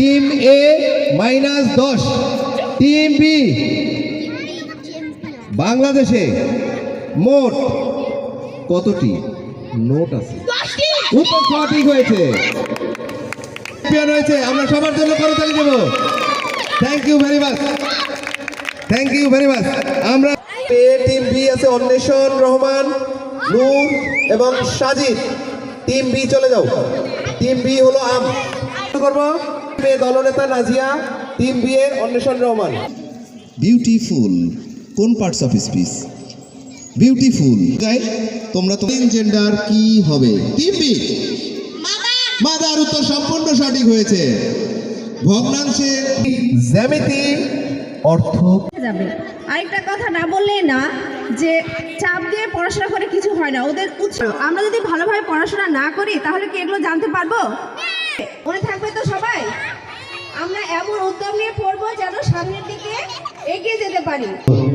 Team A minus দশ। Team B বাংলাদেশে মোট কতটি? নোট আছে। উত্তর সঠিক হয়েছে। চ্যাম্পিয়ন হয়েছে আমরা সবার জন্য করতালি দেব। Thank you very much thank you very much আমরা এ টিম বি আছে অন্বেষণ রহমান নূর এবং সাজিদ। টিম বি চলে যাও। টিম বি হলো আম। করব? এ দলনেতা নাজিয়া টিম বি এর অন্বেষণ রহমান। বিউটিফুল কোন parts of speech beautiful guy তোমরা তো জেন্ডার কি হবে? টিম বি মাদার উত্তর সম্পূর্ণ সঠিক হয়েছে। ভগ্নাংশে জ্যামিতি অর্থ। যাবে। আরেকটা কথা না বললে না যে চাপ দিয়ে পড়াশোনা করে কিছু হয় না। ওদের উৎস আমরা যদি ভালোভাবে পড়াশোনা না করি তাহলে কি এগুলো জানতে পারব? মনে থাকবে তো সবাই? আমরা এমন উদ্যোগ নিয়ে পড়ব যেন সামনের দিকে এগিয়ে যেতে পারি।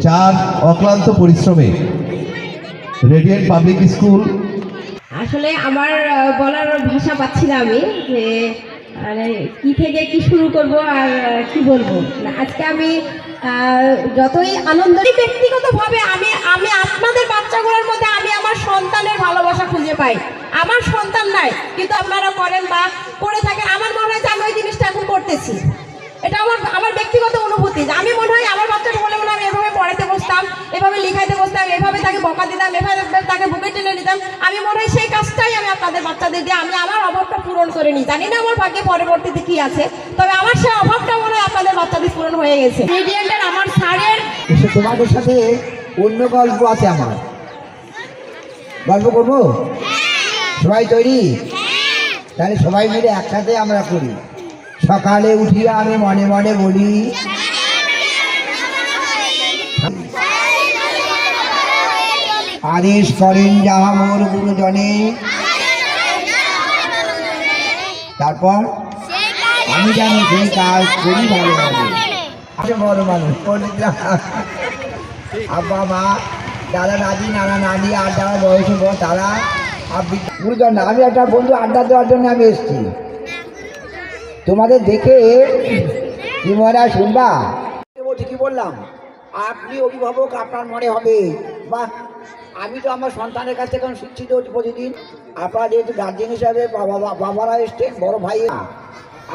চার অক্লান্ত পরিশ্রমে রেডিয়েন্ট পাবলিক স্কুল। আসলে আমার বলার ভাষা পাচ্ছি না আমি যে মানে কি থেকে কি শুরু করব আর কি বলব? আজকে আমি যতই আনন্দ ব্যক্তিগতভাবে আমি আমি আপনাদের বাচ্চাগুলোর মধ্যে আমি আমার সন্তানের ভালোবাসা খুঁজে পাই। আমার সন্তান নাই, কিন্তু আপনারা করেন বা করে থাকেন, আমার মনে হয় যে আমি ওই জিনিসটা এখন করতেছি। এটা আমার আমার ব্যক্তিগত অনুভূতি। আমি মনে হয় আমার বাচ্চাটা বলে মনে হয় আমি পড়াতে বসতাম এভাবে লিখাইতে বসতাম এভাবে তাকে বকা দিতাম এভাবে তাকে বুকে টেনে নিতাম। আমি মনে হয় সেই কাজটাই আমি আপনাদের বাচ্চাদের দিয়ে আমি আমার অভাবটা পূরণ করে নিই জানি না আমার ভাগ্যে পরবর্তীতে কি আছে তবে আমার সেই অভাবটা মনে হয় আপনাদের বাচ্চাদের পূরণ হয়ে গেছে। আমার স্যারের। তোমাদের সাথে অন্য গল্প আছে আমার। গল্প করব? সবাই তৈরি? তাহলে সবাই মিলে একসাথে আমরা করি। সকালে উঠিয়ে আমি মনে মনে বলি আদেশ করেন যাহা মোর গুরুজনে। তারপর, আমি জানি সেই কাজ করি ভালো হবে। আচ্ছা বড় মানুষ আব্বা, মা, দাদা, দাদি, নানা, নানি, আর যারা বয়স বড় তারা গুরুজন, আমি একটা বন্ধু আড্ডা দেওয়ার জন্য আমি এসেছি। তোমাদের দেখে কি মনে শুনবা? ঠিকই বললাম? আপনি অভিভাবক, আপনার মনে হবে। বা আমি তো আমার সন্তানের কাছে এখন শিক্ষিত হচ্ছি প্রতিদিন আপনারা যেহেতু গার্জেন হিসাবে বাবা বাবারা এসছেন বড় ভাই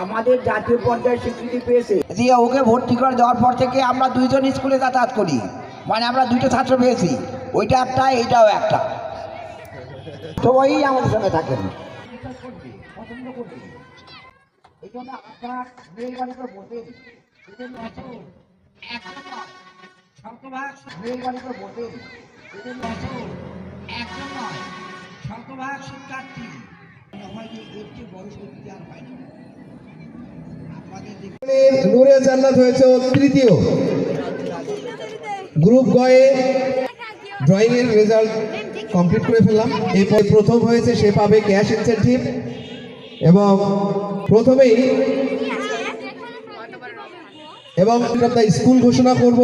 আমাদের জাতীয় পর্যায়ে স্বীকৃতি পেয়েছে দিয়ে ওকে ভর্তি করে দেওয়ার পর থেকে আমরা দুইজন স্কুলে যাতায়াত করি মানে আমরা দুইটা ছাত্র পেয়েছি ওইটা একটা এইটাও একটা সবাই আমাদের সঙ্গে থাকেন এই জন্য আপনার মেয়ের এই জন্য এত শতভাগ মেয়ের বাড়ি করে জন্য নয়, শতভাগ শিক্ষার্থী। হয় যে এর চেয়ে বড় শক্তি আর হয় না। নূরে জান্নাত হয়েছে তৃতীয়। গ্রুপ গয়ে ড্রয়িং এর রেজাল্ট কমপ্লিট করে ফেললাম। এরপর প্রথম হয়েছে সে পাবে ক্যাশ ইনসেন্টিভ। এবং প্রথমেই এবং স্কুল ঘোষণা করব।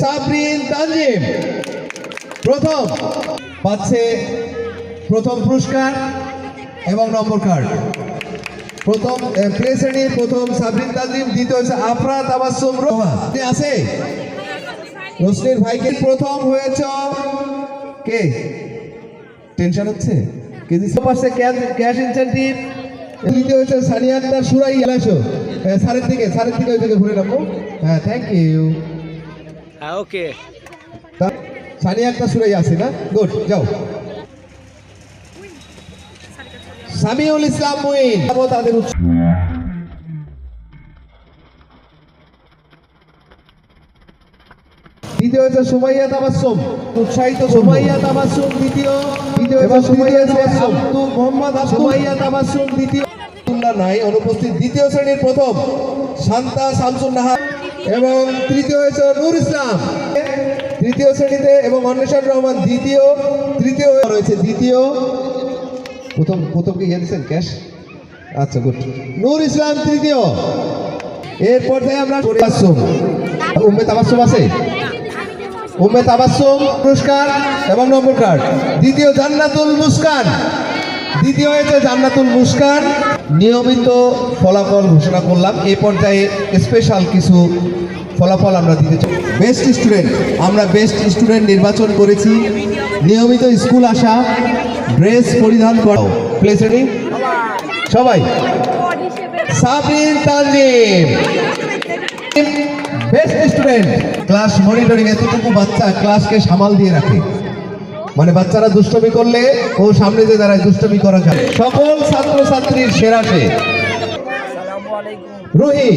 সাবরিন প্রথম পাচ্ছে প্রথম পুরস্কার এবং নম্বর কার্ড। প্রথম প্লে শ্রেণির প্রথম সাবরিন তানজিম দ্বিতীয় হচ্ছে আফরা তাবাসসুম রোহা আপনি আছে? রোশনির ভাইকে প্রথম হয়েছ কে? টেনশন হচ্ছে? কে দিছে? পাশে ক্যাশ ইনসেন্টিভ। দ্বিতীয় হচ্ছে সানিয়া আক্তার সুরাই এলাসো স্যারের দিকে স্যারের দিকে ওই দিকে ঘুরে রাখো হ্যাঁ thank you okay Saniya Akter সুরাই আছে না? গুড যাও। সামিউল ইসলাম মুইন। তাদের উৎস দ্বিতীয় হচ্ছে সুমাইয়া উৎসাহিত দ্বিতীয়। দ্বিতীয় হচ্ছে সুমাইয়া তাবাসসুম। আব্দুল মোহাম্মদ সুমাইয়া দ্বিতীয়। নাই অনুপস্থিত দ্বিতীয় শ্রেণির প্রথম শান্তা শামসুন নাহার এবং তৃতীয় হয়েছে নূর ইসলাম। তৃতীয় শ্রেণীতে এবং অন্বেষণ রহমান দ্বিতীয়, তৃতীয় রয়েছে, দ্বিতীয়। প্রথম প্রথম কি ইয়ে ক্যাশ? আচ্ছা গুড। নূর ইসলাম তৃতীয়। এরপর থেকে আমরা তাবাসসুম উম্মে তাবাসসুম আছে? উম্মে আবাসম পুরস্কার এবং নম্বর কার্ড। দ্বিতীয় জান্নাতুল মুস্কান। দ্বিতীয় হয়েছে জান্নাতুল মুস্কান। নিয়মিত ফলাফল ঘোষণা করলাম। এই পর্যায়ে স্পেশাল কিছু ফলাফল আমরা দিতে চাই। বেস্ট স্টুডেন্ট আমরা বেস্ট স্টুডেন্ট নির্বাচন করেছি। নিয়মিত স্কুল আসা ড্রেস পরিধান করাও প্লেস সবাই। Sabrin Tanjim best student class monitoring এতটুকু বাচ্চা ক্লাসকে সামাল দিয়ে রাখে। বাচ্চারা দুষ্টমি করলে ও সামনে যে দাঁড়ায় দুষ্টমি করা যায়। সকল ছাত্রছাত্রীর সেরা সে। রুহি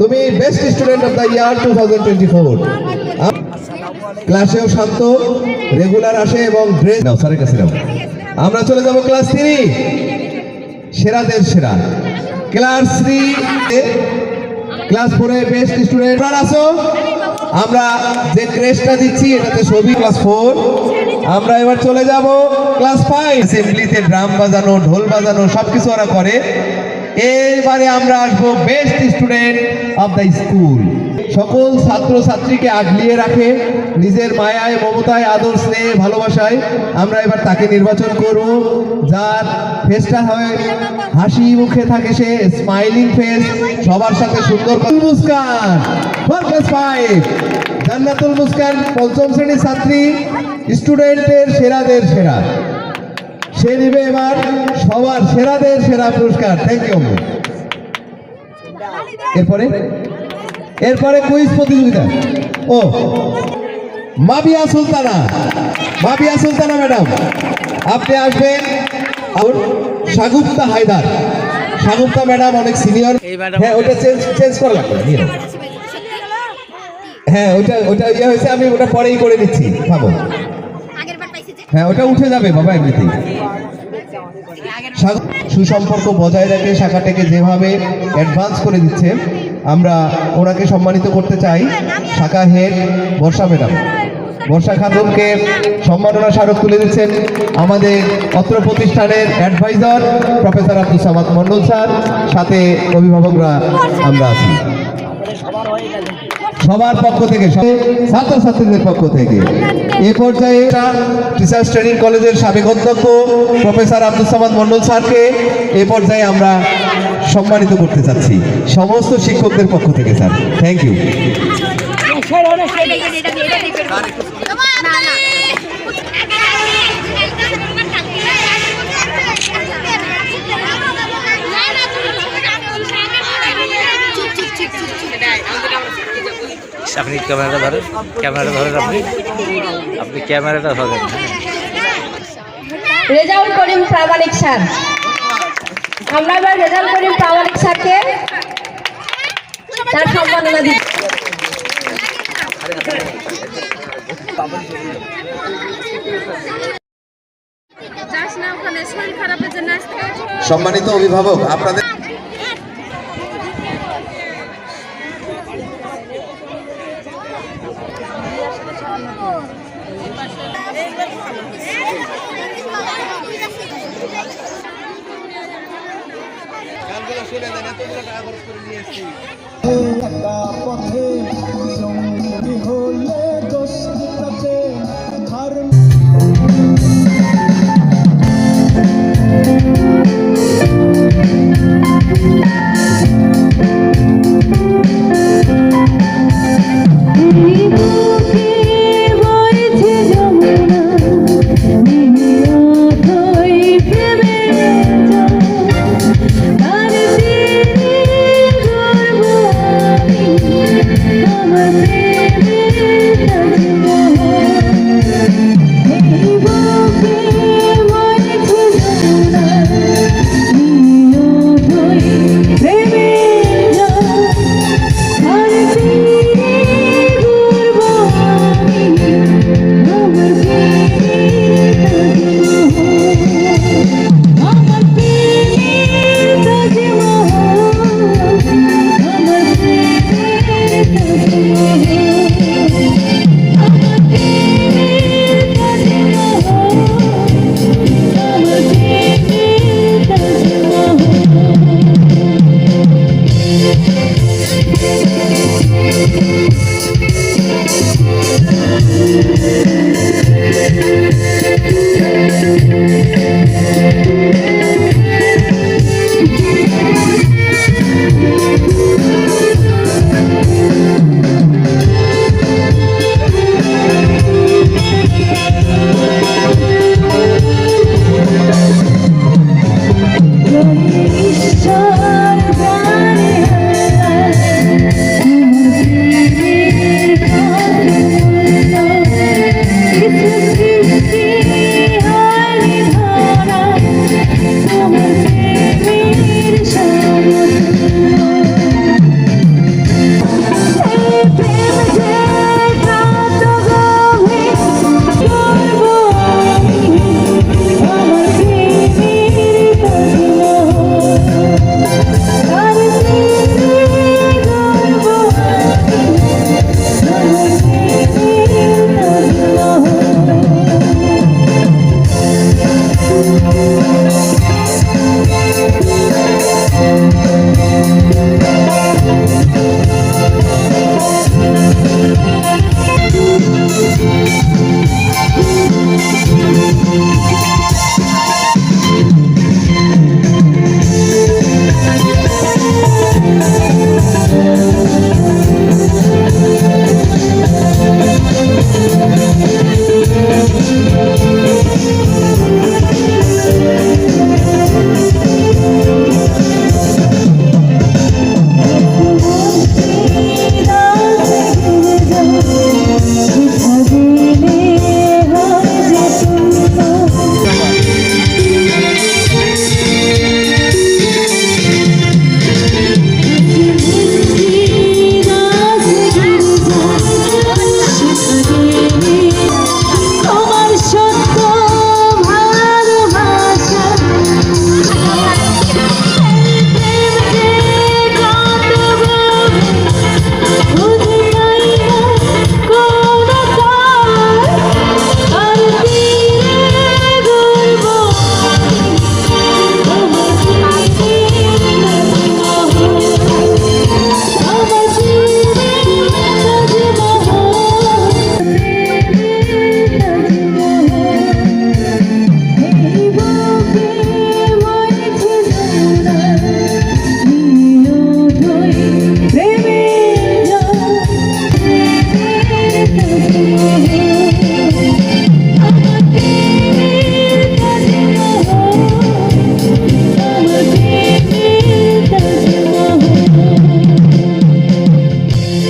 তুমি best student of the year two thousand twenty four ক্লাসেও শান্ত রেগুলার আসে এবং ড্রেস নাও স্যারের কাছে নাও। আমরা চলে যাব ক্লাস থ্রি সেরাদের সেরা। ক্লাস থ্রি ক্লাস ফোরে বেস্ট স্টুডেন্ট আসো আমরা যে ক্রেসটা দিচ্ছি, এটাতে ছবি, ক্লাস ফোর। আমরা এবার চলে যাব ক্লাস ফাইভ। অ্যাসেম্বলিতে ড্রাম বাজানো, ঢোল বাজানো সব কিছু ওরা করে। এবারে আমরা আসব best student of the school. সকল ছাত্র ছাত্রীকে আগলিয়ে রাখে, নিজের মায়ায়, মমতায়, আদর স্নেহে, ভালোবাসায়। আমরা এবার তাকে নির্বাচন করব। যার ফেসটা হয়, হাসি মুখে থাকে সে স্মাইলিং ফেস সবার সাথে সুন্দর মুস্কান জান্নাতুল মুস্কান, পঞ্চম শ্রেণির ছাত্রী স্টুডেন্টের সেরাদের সেরা। সে নিবে এবার সবার সেরাদের সেরা পুরস্কার। থ্যাংক ইউ এরপরে? এরপরে কুইজ প্রতিযোগিতা। ও। মাবিয়া সুলতানা। মাবিয়া সুলতানা ম্যাডাম। আপনি আসবেন। আর সাগুপ্তা হায়দার। সাগুপ্তা ম্যাডাম অনেক সিনিয়র। হ্যাঁ ওটা চেঞ্জ চেঞ্জ করা লাগবে। হ্যাঁ ওটা ওটা ইয়ে হয়েছে আমি ওটা পরেই করে দিচ্ছি ভাবো হ্যাঁ ওটা উঠে যাবে বাবা এমনিতেই। সুসম্পর্ক বজায় রেখে শাখাটাকে যেভাবে অ্যাডভান্স করে দিচ্ছে আমরা ওনাকে সম্মানিত করতে চাই। শাখা হেড বর্ষা ম্যাডাম। বর্ষা খাতুনকে সম্মাননা স্মারক তুলে দিচ্ছেন আমাদের অত্র প্রতিষ্ঠানের adviser professor Abdul Samad Mondal sir, সাথে অভিভাবকরা আমরা আছি। সবার পক্ষ থেকে ছাত্রছাত্রীদের পক্ষ থেকে। এ পর্যায়ে টিচার্স ট্রেনিং কলেজের সাবেক অধ্যক্ষ প্রফেসর আব্দুল সামাদ মন্ডল স্যারকে এ পর্যায়ে আমরা সম্মানিত করতে চাচ্ছি। সমস্ত শিক্ষকদের পক্ষ থেকে স্যার। থ্যাংক ইউ আপনি ক্যামেরাটা ধরেন। ক্যামেরাটা ধরেন আপনি। আপনি ক্যামেরাটা ধরেন। রেজাউল করিম প্রামাণিক স্যার। আমরা এবার রেজাউল করিম প্রামাণিক স্যারকে তার সম্মাননা দিচ্ছি। যাস না ওখানে খারাপের জন্য আসতে সম্মানিত অভিভাবক আপনাদের Thank